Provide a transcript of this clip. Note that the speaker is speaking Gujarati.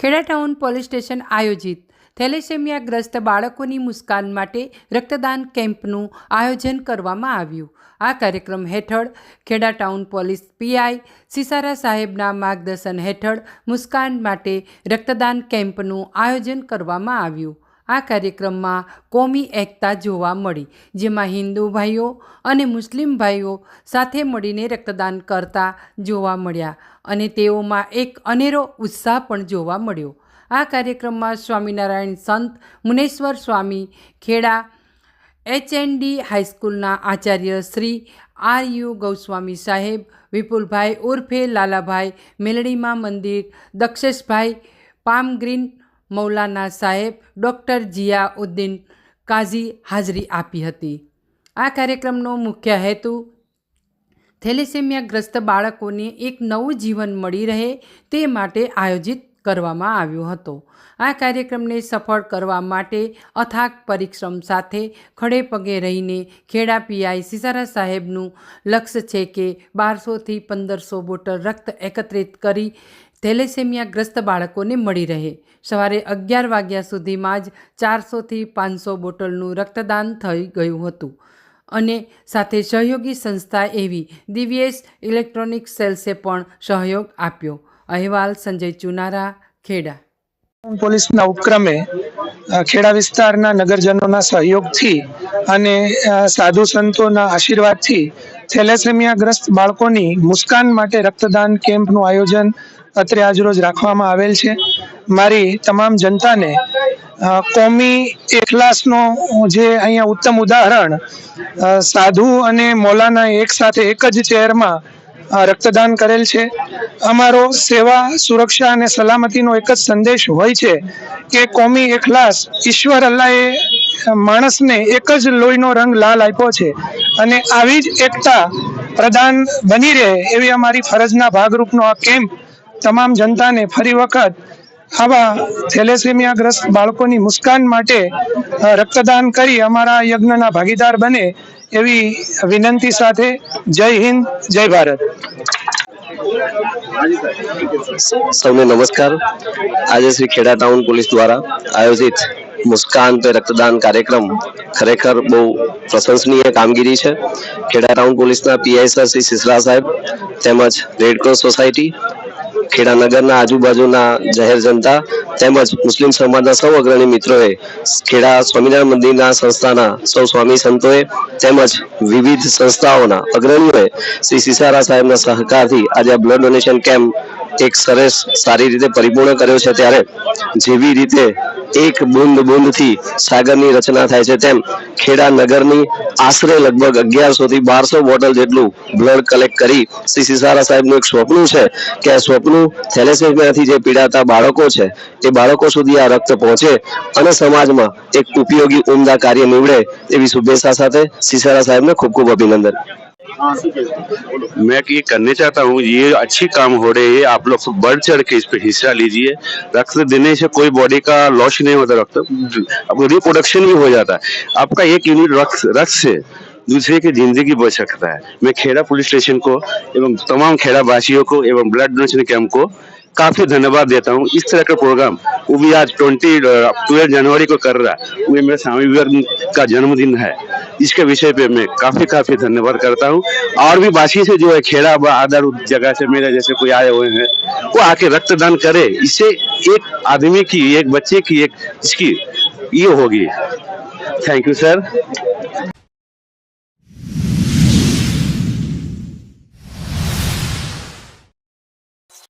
ખેડા ટાઉન પોલીસ સ્ટેશન આયોજિત થેલેસેમિયાગ્રસ્ત બાળકોની મુસ્કાન માટે રક્તદાન કેમ્પનું આયોજન કરવામાં આવ્યું. આ કાર્યક્રમ હેઠળ Kheda town police PI Sisara સાહેબના માર્ગદર્શન હેઠળ મુસ્કાન માટે રક્તદાન કેમ્પનું આયોજન કરવામાં આવ્યું. આ કાર્યક્રમમાં કોમી એકતા જોવા મળી, જેમાં હિન્દુ ભાઈઓ અને મુસ્લિમ ભાઈઓ સાથે મળીને રક્તદાન કરતા જોવા મળ્યા અને તેઓમાં એક અનેરો ઉત્સાહ પણ જોવા મળ્યો. આ કાર્યક્રમમાં સ્વામિનારાયણ સંત મુનેશ્વર સ્વામી ખેડા એચએનડી હાઈસ્કૂલના આચાર્ય શ્રી આર યુ ગૌસ્વામી સાહેબ, વિપુલભાઈ ઉર્ફે, લાલાભાઈ મેલડીમાં મંદિર, દક્ષેશભાઈ પામ ગ્રીન મૌલાના સાહેબ ડૉક્ટર જિયા ઉદ્દીન કાઝી હાજરી આપી હતી. આ કાર્યક્રમનો મુખ્ય હેતુ થેલેસેમિયાગ્રસ્ત બાળકોને એક નવું જીવન મળી રહે તે માટે આયોજિત કરવામાં આવ્યો હતો. આ કાર્યક્રમને સફળ કરવા માટે અથાગ પરિશ્રમ સાથે ખડે પગે રહીને ખેડા પીઆઈ સિસારા સાહેબનું લક્ષ્ય છે કે બારસોથી પંદરસો બોટલ રક્ત એકત્રિત કરી થેલેસેમિયાગ્રસ્ત બાળકોને મળી રહે. સવારે અગિયાર વાગ્યા સુધીમાં જ ચારસોથી પાંચસો બોટલનું રક્તદાન થઈ ગયું હતું. અને સાથે સહયોગી સંસ્થા એવી દિવ્યેશ ઇલેક્ટ્રોનિક સેલ્સે પણ સહયોગ આપ્યો. અહેવાલ સંજય ચુનારા, ખેડા. પોલીસના ઉપક્રમે ખેડા વિસ્તારના નગરજનોના સહયોગથી અને સાધુ સંતોના આશીર્વાદથી થેલેસેમિયાગ્રસ્ત બાળકોની મુસ્કાન માટે રક્તદાન કેમ્પનું આયોજન અત્રે આજરોજ રાખવામાં આવેલ છે. મારી તમામ જનતાને કોમી એકલાસનો જે અહીંયા ઉત્તમ ઉદાહરણ સાધુ અને મોલાના એક સાથે એક જ ચેરમાં રક્તદાન કરેલ છે. અમારો સેવા, સુરક્ષા અને સલામતીનો એક જ સંદેશ હોય છે કે કોમી એકલાસ ઈશ્વર અલ્લાએ માણસને એક જ લોહીનો રંગ લાલ આપ્યો છે. અને આવી જ એકતા પ્રદાન બની રહે એવી અમારી ફરજના ભાગરૂપનો આ કેમ્પ તમામ જનતાને ફરી વખત આવા થેલેસેમિયાગ્રસ્ત બાળકોની મુસ્કાન માટે રક્તદાન કરી અમારા યજ્ઞના ભાગીદાર બને એવી વિનંતી સાથે જય હિન્દ, જય ભારત. સૌને નમસ્કાર. આજે શ્રી ખેડા ટાઉન પોલીસ દ્વારા આયોજિત મુસ્કાન પે રક્તદાન કાર્યક્રમ ખરેખર બહુ પ્રશંસનીય કામગીરી છે. ખેડા ટાઉન પોલીસના પીઆઈ શ્રી સિસરા સાહેબ તેમજ રેડક્રોસ સોસાયટી, ખેડા નગરના આજુબાજુના જાહેર જનતા તેમજ મુસ્લિમ સમાજના સૌ અગ્રણી મિત્રોએ ખેડા સ્વામિનારાયણ મંદિરના સંસ્થાના સૌ સ્વામી સંતોએ તેમજ વિવિધ સંસ્થાઓના અગ્રણીઓએ શ્રી સિસારા સાહેબના સહકારથી આજે બ્લડ ડોનેશન કેમ્પ એક સરસ સારી રીતે પરિપૂર્ણ કર્યો છે ત્યારે જેવી રીતે એક બુંદ બુંદથી સાગરની રચના થાય છે તેમ ખેડા નગરની આશરે લગભગ અગિયારસો થી બારસો બોટલ જેટલું બ્લડ કલેક્ટ કરી શ્રી સિસારા સાહેબનું એક સ્વપ્ન છે કે આ સ્વપ્ન થેલેસેમિયાથી જે પીડાતા બાળકો છે, એ બાળકો સુધી આ રક્ત પહોંચે અને સમાજમાં એક ઉપયોગી ઉમદા કાર્ય નીવડે એવી શુભેચ્છા સાથે સિસારા સાહેબને ખૂબ ખૂબ અભિનંદન. मैं ये करने चाहता हूँ, ये अच्छी काम हो रहे है आप लोग बढ़ चढ़ के इस पे हिस्सा लीजिए। रक्त देने से कोई बॉडी का लॉस नहीं होता, रक्त आपको रिप्रोडक्शन भी हो जाता है। आपका एक यूनिट रक्त रक्त से दूसरे की ज़िंदगी बच सकता है। मैं खेड़ा पुलिस स्टेशन को एवं तमाम खेड़ा वासियों को एवं ब्लड डोनेशन कैंप को काफ़ी धन्यवाद देता हूँ। इस तरह का प्रोग्राम वो भी आज ट्वेंटी ट्वेल्व जनवरी को कर रहा है। वो मेरे स्वामी विवेकानंद का जन्मदिन है। इसके विषय पे मैं काफ़ी काफ़ी धन्यवाद करता हूँ। और भी बाकी से जो है खेड़ा व आदर जगह से मेरे जैसे कोई आए हुए हैं, वो आके रक्तदान करे। इससे एक आदमी की, एक बच्चे की, एक, इसकी ये होगी। Thank you sir